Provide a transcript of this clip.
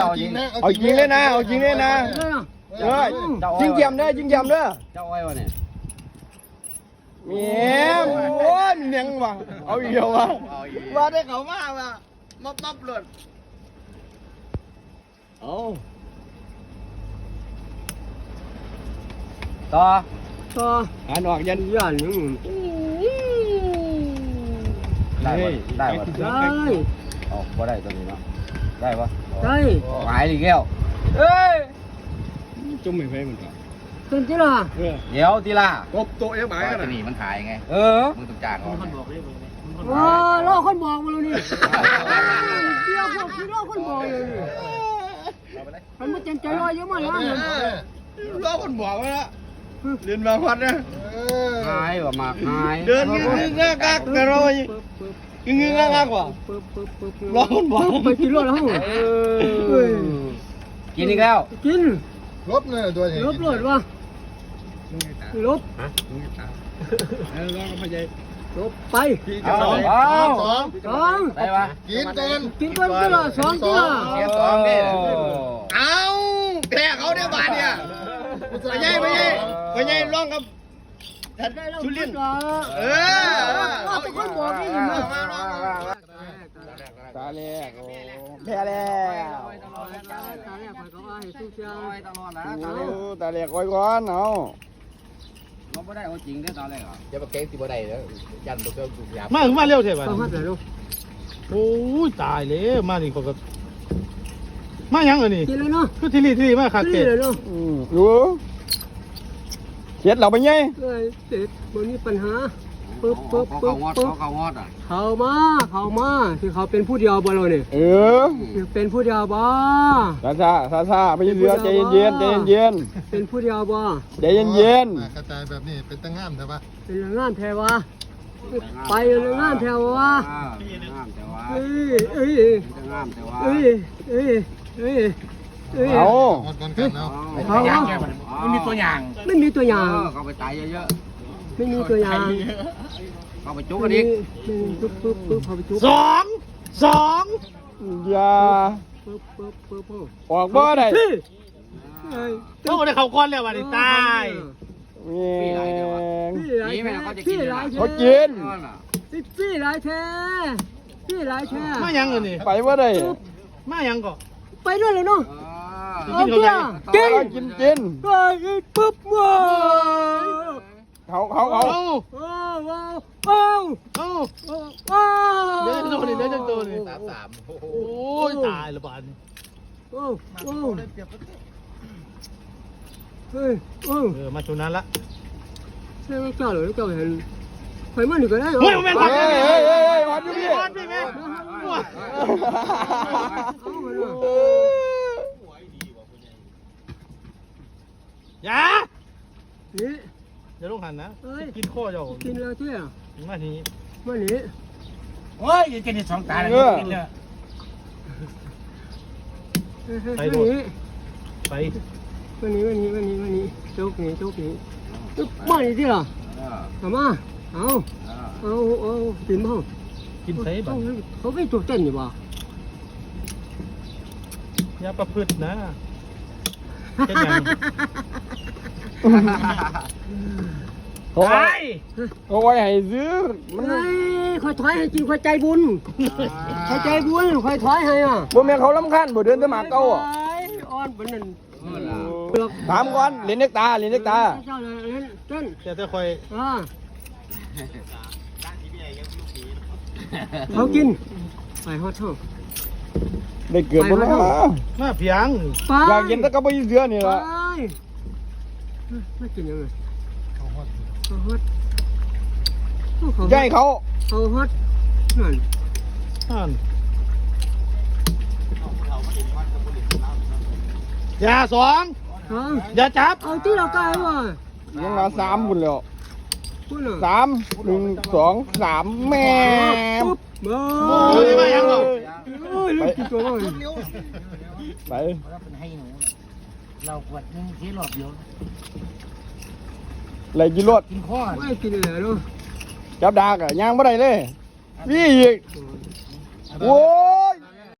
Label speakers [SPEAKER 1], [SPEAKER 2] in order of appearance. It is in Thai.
[SPEAKER 1] เอาจริงนะ
[SPEAKER 2] เอาจริงเลยนะเอาจริงเลยนะ
[SPEAKER 3] เลยอะ
[SPEAKER 2] เอ้ยจริงเยี่ยมเด้อจริงเยี่ยมเด้อ
[SPEAKER 1] เจ้าอ้อยวะเนี่ย
[SPEAKER 2] เมียโอ้ยเนียงว่ะเอาอีกเดียวว่ะว่าได้เขามาว่ะมับมับหลุดเอา
[SPEAKER 1] ต่อ
[SPEAKER 3] ต่อ
[SPEAKER 2] อ่านออกยัน
[SPEAKER 3] ย่านยัง
[SPEAKER 1] ได้ปะได้ปะ
[SPEAKER 3] ได้
[SPEAKER 1] ออกบ่ได้ตัวนี้เนาะ ได้ปะ
[SPEAKER 3] ได้
[SPEAKER 1] หมายอีกแล้วเอ้ย
[SPEAKER 2] จุ่มไม่ไปเหมือนกัน
[SPEAKER 3] เป็นที่ละ
[SPEAKER 2] เออ
[SPEAKER 1] เดี๋ยวทีละ
[SPEAKER 2] กบโตเอ๊ะหมาย
[SPEAKER 4] ว่า
[SPEAKER 2] กัน
[SPEAKER 4] ตัว
[SPEAKER 2] นะ
[SPEAKER 4] นี้มันขายไง
[SPEAKER 1] เออ
[SPEAKER 4] มึงต้องจ้างเขา
[SPEAKER 3] ว้าล่อคนบอกมาแล้วนี่เดี๋ยวพวกที่ล่อคนบอกเลยนี่มันไม่เต็มใจลอยเยอะมากนะ
[SPEAKER 2] รอคนบอกไว้ละเรียนมาพัดนะ
[SPEAKER 1] หายว่ามากหาย
[SPEAKER 2] เดินงึงงึงงักงักแต่เรา งึงงึงงักงักว่ะรอคนบอก
[SPEAKER 3] ไปกินรถแล้ว
[SPEAKER 1] เออกินอีกแล้ว
[SPEAKER 3] กิน
[SPEAKER 5] ลบเลยตัวนี้
[SPEAKER 3] ลบรถวะลบ
[SPEAKER 2] เออเราก็ไม่ใช่
[SPEAKER 3] ลบไป
[SPEAKER 1] เอาเอา
[SPEAKER 5] สอง
[SPEAKER 3] สอง
[SPEAKER 1] ได้ปะ
[SPEAKER 5] กินก่อน
[SPEAKER 3] กินก้อนที่ละสองที่ละ
[SPEAKER 4] เสียสองดิ
[SPEAKER 2] เอาแพ้เขาเนี่ยบาทเนี่ยไปยัยไปยัยไปยัยร้องกับท่าน
[SPEAKER 3] ได้แล้ว
[SPEAKER 2] ชุลิน
[SPEAKER 3] เอ
[SPEAKER 2] อ
[SPEAKER 3] ว่าแต่คนบอกนี่ยินไหม
[SPEAKER 2] ตาแรกโอ้แพ้แล้ว
[SPEAKER 3] ตาแรกข่อยก็ว่าให้สู้เชียง
[SPEAKER 1] ตลอดนะ
[SPEAKER 2] โอ้ตาแรกไว้ก่อนเอา
[SPEAKER 1] เราไม่ได้เอาจริงได้ตอนแรกอะ
[SPEAKER 4] อย่ามาเก่งสิบ่ได้เด้อยันบ่เกินสุกยาม
[SPEAKER 6] มาถึงมาเร็วเถอะบัด
[SPEAKER 3] เข้า
[SPEAKER 6] นี้
[SPEAKER 3] มาแต่ลูก
[SPEAKER 6] โอ้ยตายเลยมานี่เขาก็มายังอันนี้
[SPEAKER 3] กินเลยเนาะ
[SPEAKER 6] คือทีรีทีรีมาคัก
[SPEAKER 3] กิ
[SPEAKER 6] เก
[SPEAKER 3] นเลยเนาะ
[SPEAKER 2] อืมรู้เช็ดเราไปยัย
[SPEAKER 3] เอ้ยเด็ดมันมีปัญหา ปึ๊บปึ๊บ
[SPEAKER 1] เขา
[SPEAKER 3] ปึ๊บ
[SPEAKER 1] เขางอด
[SPEAKER 3] ปึ๊บ
[SPEAKER 1] เขาเขางอดอะ
[SPEAKER 3] เข้ามาเข้ามาที่เขาเป็นผู้เดียวบ่เราเนี่ย
[SPEAKER 2] เออ
[SPEAKER 3] เป็นผู้เดียวบ่
[SPEAKER 2] ซาซาซาซาไม่ใช่เรือใจเย็นๆใจเย็น
[SPEAKER 3] เป็นผู้เดียวบ่
[SPEAKER 2] ๆใจเย็น
[SPEAKER 5] กระจายแบบนี้เป็นตั้งงามใช่ปะ
[SPEAKER 3] เป็นเรื่องงานแท้วะไปเรื่องงานแท้วะ
[SPEAKER 1] อ่างามแต่ว่า
[SPEAKER 3] เอ้ยเอ้ย
[SPEAKER 1] จะงามแต่ว่า
[SPEAKER 3] เอ้ยเอ้ยเอ้ยเอ้ย
[SPEAKER 2] ๆเอา
[SPEAKER 5] หมดกันกันเนาะ
[SPEAKER 3] เขา
[SPEAKER 4] มันมีตัวอย่าง
[SPEAKER 3] ไม่มีตัวอย่าง
[SPEAKER 1] เขาไปตายเยอะ
[SPEAKER 3] ไม่มีตัวอย่าง
[SPEAKER 1] ๆเขาไปจุกกันอีก
[SPEAKER 3] ไม่มีปึ๊บปึ๊บปึ๊บเขาไปจุ๊บ
[SPEAKER 6] สองสอง
[SPEAKER 2] อย่า
[SPEAKER 3] ปึ๊บปึ๊บปึ๊บปึ๊บ
[SPEAKER 2] ออกบ่ได้
[SPEAKER 3] เฮ้ยเอ้ย
[SPEAKER 6] เขาก็ได้เข้าก้อนแล้วบัดนี้ตาย
[SPEAKER 2] แม่ง
[SPEAKER 3] พี่หลาย
[SPEAKER 1] นี่แม่
[SPEAKER 3] แท้
[SPEAKER 1] เขาจะกิ
[SPEAKER 3] พี่
[SPEAKER 1] น
[SPEAKER 3] หลายแท้
[SPEAKER 2] เขากิน
[SPEAKER 3] พี่หลายแท้พี่หลายแท้
[SPEAKER 6] มายังอันนี้
[SPEAKER 2] ไปบ่ได้
[SPEAKER 6] มายังก็
[SPEAKER 3] ไปด้วยเลยเนาะ
[SPEAKER 6] กิ
[SPEAKER 3] เอา
[SPEAKER 6] น
[SPEAKER 3] เพื่อ
[SPEAKER 2] กิ
[SPEAKER 3] กิ
[SPEAKER 2] น
[SPEAKER 3] น
[SPEAKER 2] กินกิน
[SPEAKER 3] ไปปึ๊บว้าว
[SPEAKER 2] เขาเขาเขา
[SPEAKER 6] เอา
[SPEAKER 3] ว้าวว้าวว้าว
[SPEAKER 6] เอา
[SPEAKER 3] ว้าว
[SPEAKER 6] เดี๋ยวจะโดนนี่เดี๋ยวจะโดนนี่
[SPEAKER 4] สามสามโอ้โห
[SPEAKER 6] โอ้ยตายละบาดนี้
[SPEAKER 3] ว้าวว้าวเฮ้ยว้าว
[SPEAKER 6] เออมาชุนั้นละ
[SPEAKER 3] ใช่ไหมเจ้าเหรอเจ้าเห็นไฟมันอยู่ก็ได้เหรอ
[SPEAKER 6] เฮ้ยแม่น
[SPEAKER 2] เฮ้ยเฮ้ยเฮ้ยเฮ้ยวัดอยู่พี่
[SPEAKER 6] วัดพี่แม่
[SPEAKER 3] เอามาเลย
[SPEAKER 6] อย่า
[SPEAKER 3] นี่
[SPEAKER 6] เดี๋ยวลงหันนะ
[SPEAKER 3] เอ้ย
[SPEAKER 6] กินข้อเจ้า
[SPEAKER 3] กินแล้วเจ้า
[SPEAKER 6] มาที
[SPEAKER 3] มานี่
[SPEAKER 4] โอ้ยยังกินได้สองตาแล้ว
[SPEAKER 2] เออ
[SPEAKER 4] กินเลย
[SPEAKER 6] ไป
[SPEAKER 3] มา
[SPEAKER 6] โดด
[SPEAKER 3] นี่
[SPEAKER 6] ไป
[SPEAKER 3] มานี่มานี่มานี่มานี่โจ๊กนี่โจ๊กนี่มานี่ที่ล่ะเอามาเอาเอาเอากินบ้าง
[SPEAKER 6] กินใส่บัด
[SPEAKER 3] เขาไม่ตัวเต้นอยู่บ่
[SPEAKER 6] อย่าประพฤตินะเป็นหยัง
[SPEAKER 2] เขา
[SPEAKER 6] ไป
[SPEAKER 2] เอาไว้ให้ซื้อมัน
[SPEAKER 3] เฮ้ยคอยถอยให้กินคอยใจบุญคอยใจบุญคอยถอยให้อะ
[SPEAKER 2] บ่แม่นเขาลำคาญบ่เดินแตหมาเก่าอะ
[SPEAKER 3] อ่อนบนนั้น
[SPEAKER 2] ถามก่อนเล่นเด็กตาเล่นเด็กตา
[SPEAKER 3] เจ้าเลยเล่นเต้น
[SPEAKER 6] แต่จะคอย
[SPEAKER 3] อ่าเขากินไปฮอดเท่า
[SPEAKER 2] ได้เกิดบ่ล่ะ
[SPEAKER 6] มาเพียง
[SPEAKER 3] ไป
[SPEAKER 2] อยากกินแต่ก็บ่มีเสือนี่
[SPEAKER 3] ไป
[SPEAKER 2] ล่ะ
[SPEAKER 3] ไม่กินยังไงเขา ฮอดเขา
[SPEAKER 2] ใหญ่เขา
[SPEAKER 3] เขาฮอดนั่น
[SPEAKER 6] นั่นอย่าสอง
[SPEAKER 3] เขา
[SPEAKER 6] อย่าจับ
[SPEAKER 3] เอาที่เราไกลว่ะ
[SPEAKER 2] ยังมาสามพุ่นแล้ว
[SPEAKER 3] พูดน่ะ
[SPEAKER 2] สามหนึ่งสองสามแม่
[SPEAKER 3] ปุ๊บเบ้
[SPEAKER 6] โอ้ยมายังบ่
[SPEAKER 3] โอ้ยลูกกี่ตัวบ้าง
[SPEAKER 2] ไป
[SPEAKER 4] ให้หนูเราขวดนึงที่รอบเดียว
[SPEAKER 2] ไหลกินรถ
[SPEAKER 4] กินข้อ
[SPEAKER 3] ไม่กินเลยเนาะ
[SPEAKER 2] จับดากอะย่างไม่ได้เลยนี่อีกโอ้